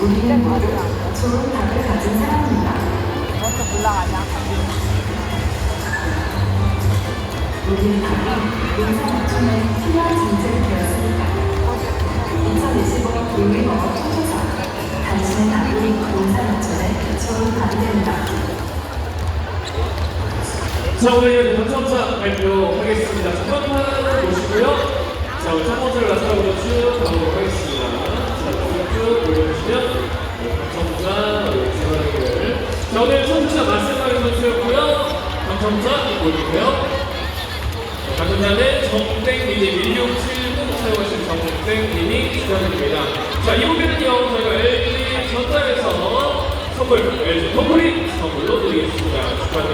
우리는 모두 좋은 답을 가진 사람입니다. 어떻게 올라가냐? 우리의 답이 인사맞춤에 필요한 존재가 되었습니다. 2025 우리어업 통조사 당신의 답이 인사맞춤에 좋은 답이 됩니다. 자, 오늘 당첨자 발표하겠습니다. 첫 번째 보시고요. 자, 첫 번째로 라스타으로 쭉 가보도록 하겠습니다. 오늘 청취자 마스카이 선수였고요. 당첨자 보여주세요. 당첨자는 정땡님이 1670 사용하신 정땡님이 축하드립니다. 자, 이 후배는요, 저희가 LG 전자에서 선물, LG 컴플릿 선물로 드리겠습니다. 축하드립니다. 자,